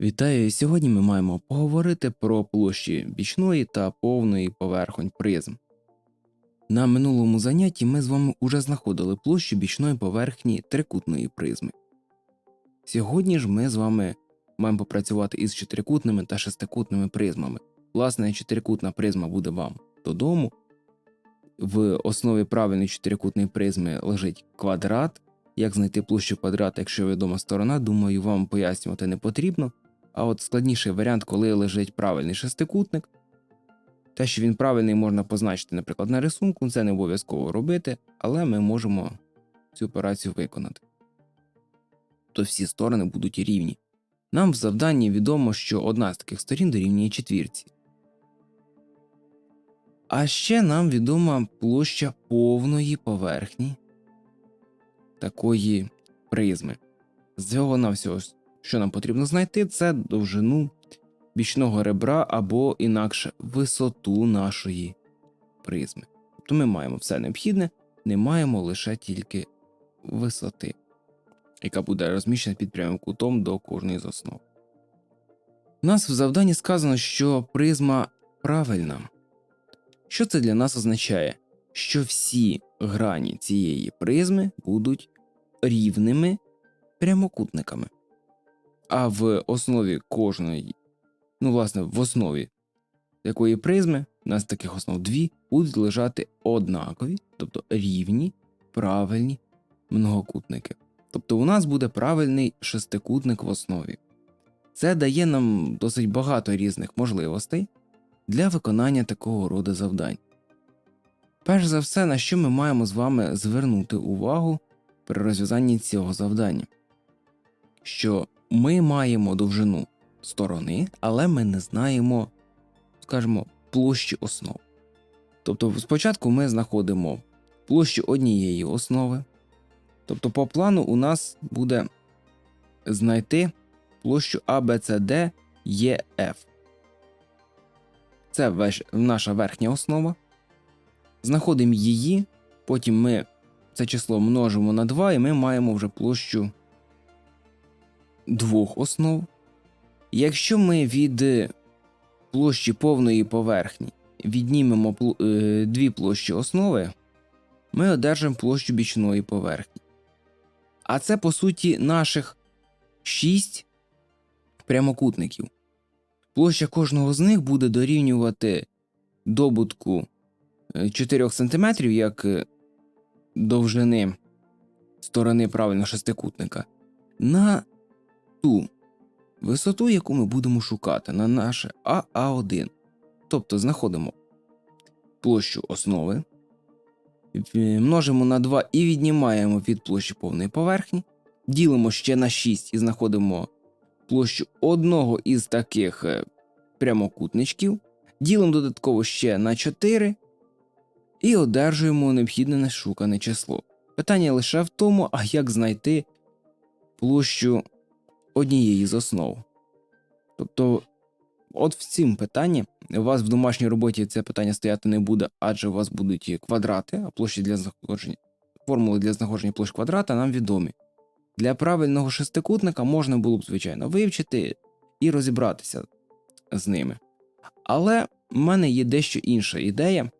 Вітаю! Сьогодні ми маємо поговорити про площі бічної та повної поверхонь призм. На минулому занятті ми з вами уже знаходили площу бічної поверхні трикутної призми. Сьогодні ж ми з вами маємо попрацювати із чотирикутними та шестикутними призмами. Власне, чотирикутна призма буде вам додому. В основі правильної чотирикутної призми лежить квадрат. Як знайти площу квадрата, якщо відома сторона, думаю, вам пояснювати не потрібно. А от складніший варіант, коли лежить правильний шестикутник. Те, що він правильний, можна позначити, наприклад, на рисунку, це не обов'язково робити, але ми можемо цю операцію виконати. То всі сторони будуть рівні. Нам в завданні відомо, що одна з таких сторін дорівнює четвірці. А ще нам відома площа повної поверхні такої призми. З цього на всього, що нам потрібно знайти, це довжину бічного ребра або інакше висоту нашої призми. Тобто ми маємо все необхідне, не маємо лише тільки висоти, яка буде розміщена під прямим кутом до кожної з основ. У нас в завданні сказано, що призма правильна. Що це для нас означає? Що всі грані цієї призми будуть рівними прямокутниками. А в основі кожної, ну, власне, в основі якої призми, у нас таких основ дві, будуть лежати однакові, тобто рівні, правильні многокутники. Тобто у нас буде правильний шестикутник в основі. Це дає нам досить багато різних можливостей для виконання такого роду завдань. Перш за все, на що ми маємо з вами звернути увагу при розв'язанні цього завдання, що ми маємо довжину сторони, але ми не знаємо, скажімо, площі основ. Тобто, спочатку ми знаходимо площу однієї основи. Тобто, по плану у нас буде знайти площу ABCD EF. Це наша верхня основа. Знаходимо її, потім ми це число множимо на 2, і ми маємо вже площу двох основ. Якщо ми від е, площі повної поверхні віднімемо е, дві площі основи, ми одержимо площу бічної поверхні. А це, по суті, наших 6 прямокутників. Площа кожного з них буде дорівнювати добутку 4 см як е, довжини сторони правильного шестикутника на ту висоту, яку ми будемо шукати на наше АА1. Тобто знаходимо площу основи, множимо на 2 і віднімаємо від площі повної поверхні, ділимо ще на 6 і знаходимо площу одного із таких е, прямокутничків, ділимо додатково ще на 4 і одержуємо необхідне нешукане число. Питання лише в тому, а як знайти площу однієї з основ. Тобто, от в цім питанні у вас в домашній роботі це питання стояти не буде, адже у вас будуть квадрати, а площі для знаходження, формули для знаходження площ квадрата нам відомі. Для правильного шестикутника можна було б, звичайно, вивчити і розібратися з ними. Але в мене є дещо інша ідея.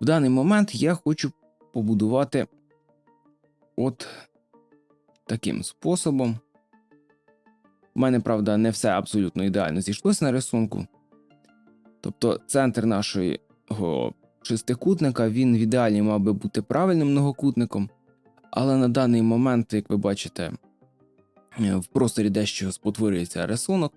В даний момент я хочу побудувати от таким способом. У мене, правда, не все абсолютно ідеально зійшлося на рисунку. Тобто, центр нашого шестикутника він в ідеалі мав би бути правильним многокутником, але на даний момент, як ви бачите, е, в просторі дещо спотворюється рисунок.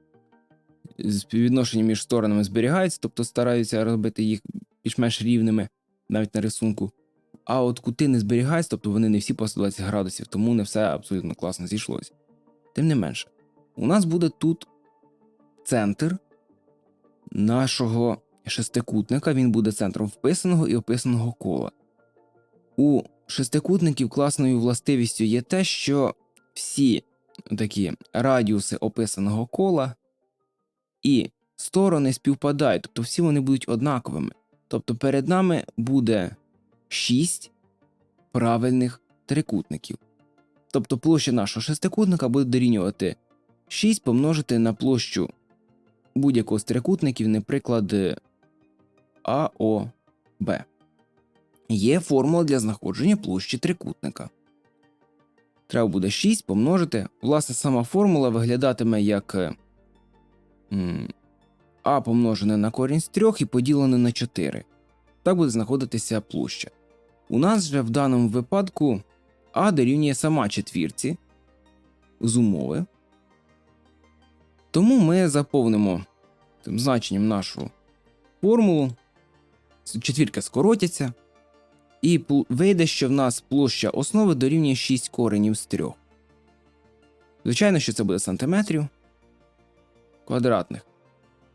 Співвідношення між сторонами зберігається, тобто стараються робити їх більш-менш рівними навіть на рисунку. А от кути не зберігаються, тобто вони не всі по 120 градусів, тому не все абсолютно класно зійшлося. Тим не менше, у нас буде тут центр нашого шестикутника, він буде центром вписаного і описаного кола. У шестикутників класною властивістю є те, що всі такі радіуси описаного кола і сторони співпадають, тобто всі вони будуть однаковими. Тобто перед нами буде 6 правильних трикутників. Тобто площа нашого шестикутника буде дорівнювати 6 помножити на площу будь-якого з трикутників, наприклад, АОБ. Є формула для знаходження площі трикутника. Треба буде 6 помножити. Власне, сама формула виглядатиме як е, А помножене на корінь з 3 і поділене на 4. Так буде знаходитися площа. У нас же в даному випадку А дорівнює сама четвірці з умови. Тому ми заповнимо тим значенням нашу формулу. Четвірки скоротяться. І вийде, що в нас площа основи дорівнює 6 коренів з 3. Звичайно, що це буде сантиметрів квадратних.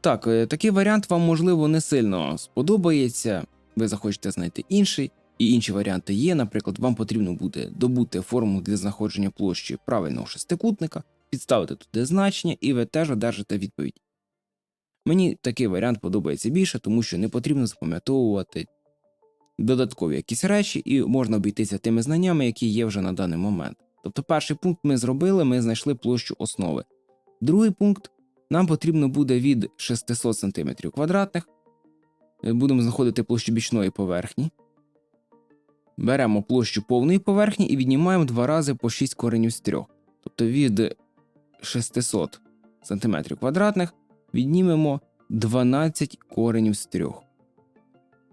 Так, е, такий варіант вам, можливо, не сильно сподобається. Ви захочете знайти інший, і інші варіанти є. Наприклад, вам потрібно буде добути формулу для знаходження площі правильного шестикутника, підставити туди значення, і ви теж одержите відповідь. Мені такий варіант подобається більше, тому що не потрібно запам'ятовувати додаткові якісь речі, і можна обійтися тими знаннями, які є вже на даний момент. Тобто, перший пункт ми зробили, ми знайшли площу основи. Другий пункт нам потрібно буде від 600 см квадратних. Е, Будемо знаходити площу бічної поверхні. Беремо площу повної поверхні і віднімаємо два рази по 6 коренів з 3. Тобто від 600 см квадратних віднімемо 12 коренів з 3.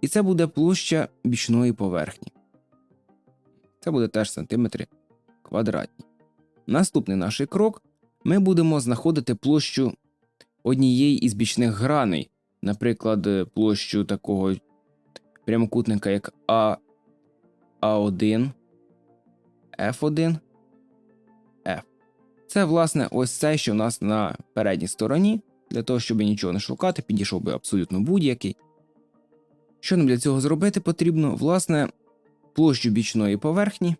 І це буде площа бічної поверхні. Це буде теж сантиметри квадратні. Наступний наш крок ми будемо знаходити площу однієї із бічних граней, наприклад, площу такого прямокутника, як А, А1, F1, F. Це, власне, ось це, що у нас на передній стороні. Для того, щоб нічого не шукати, підійшов би абсолютно будь-який. Що нам для цього зробити потрібно? Власне, площу бічної поверхні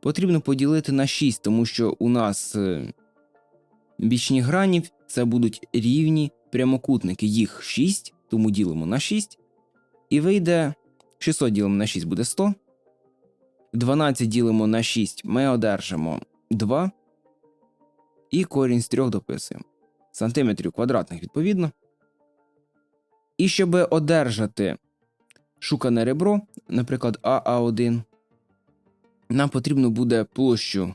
потрібно поділити на 6, тому що у нас е, бічні грані це будуть рівні прямокутники. Їх 6, тому ділимо на 6. І вийде 600 ділимо на 6 буде 100. 12 ділимо на 6 ми одержимо 2. І корінь з 3 дописуємо. Сантиметрів квадратних відповідно. І щоб одержати шукане ребро, наприклад, АА1, нам потрібно буде площу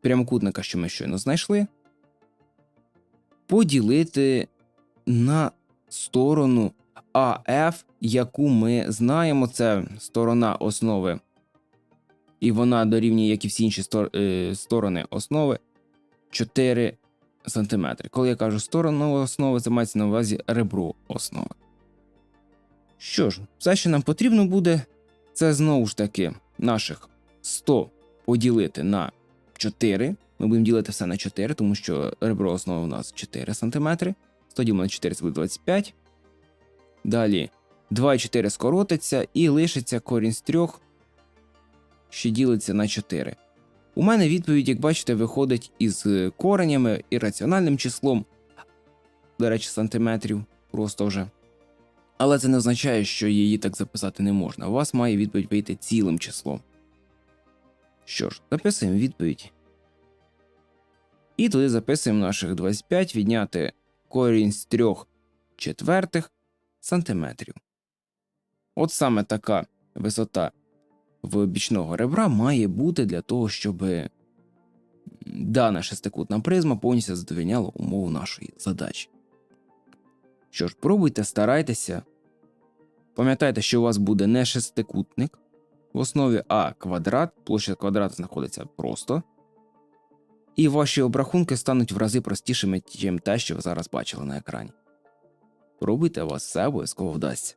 прямокутника, що ми щойно знайшли, поділити на сторону АФ, яку ми знаємо. Це сторона основи. І вона дорівнює, як і всі інші е, сторони основи, 4 см. Коли я кажу сторону основи, це мається на увазі ребро основи. Що ж, все, що нам потрібно буде, це знову ж таки наших 100 поділити на 4. Ми будемо ділити все на 4, тому що ребро основи у нас 4 см. 100 ділимо на 4 це буде 25. Далі 2 і 4 скоротиться і лишиться корінь з 3, що ділиться на 4. У мене відповідь, як бачите, виходить із коренями і раціональним числом, до речі, сантиметрів просто вже. Але це не означає, що її так записати не можна. У вас має відповідь вийти цілим числом. Що ж, записуємо відповідь. І туди записуємо наших 25 відняти корінь з 3 четвертих сантиметрів. От саме така висота в бічного ребра має бути для того, щоб дана шестикутна призма повністю задовільняла умову нашої задачі. Що ж, пробуйте, старайтеся. Пам'ятайте, що у вас буде не шестикутник. В основі А квадрат, площа квадрата знаходиться просто. І ваші обрахунки стануть в рази простішими, ніж те, що ви зараз бачили на екрані. Пробуйте, у вас все обов'язково вдасться.